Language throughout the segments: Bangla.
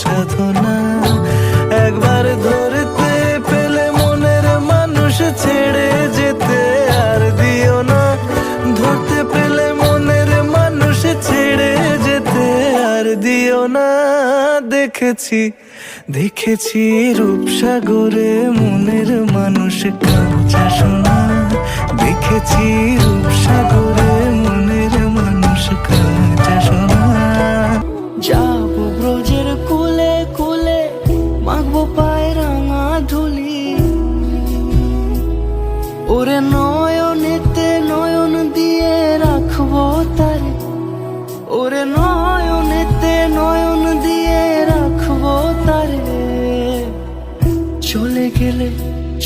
সাধনা। একবার ধরতে পেলে মনের মানুষ ছেড়ে যেতে আর দিও না। ধরতে পেলে মনের মানুষ ছেড়ে যেতে আর দিও না। দেখেছি দেখেছি রূপসাগরে মনের মানুষ কাঁচা সোনা দেখেছি রূপসাগরে মনের মানুষ কাঁচা সোনা যাব ব্রজে ওরে নয়নেতে নয়ন দিয়ে রাখব তারে। ওরে নয়নেতে নয়ন দিয়ে রাখব তারে। চলে গেলে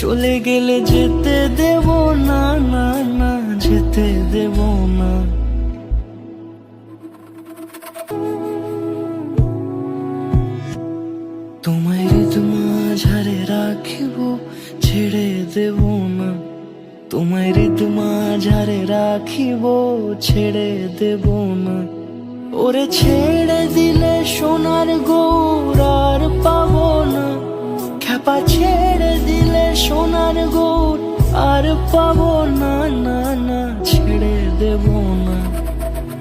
চলে গেলে যেতে দেব না না না, যেতে দেব না। তোমায় মাঝারে রাখিব, ছেড়ে দেব তোমায় মাঝারে রাখিব, ছেড়ে দেব না। ওরে ছেড়ে দিলে সোনার গৌর আর পাবো না। খ্যাপা ছেড়ে দিলে সোনার গৌর আর পাবো না না না, ছেড়ে দেব না।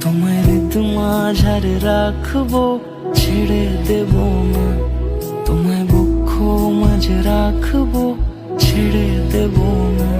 তোমায় মাঝারে রাখব, ছেড়ে দেব না। তোমায় বক্ষ মাঝে রাখব, ছেড়ে দেব না।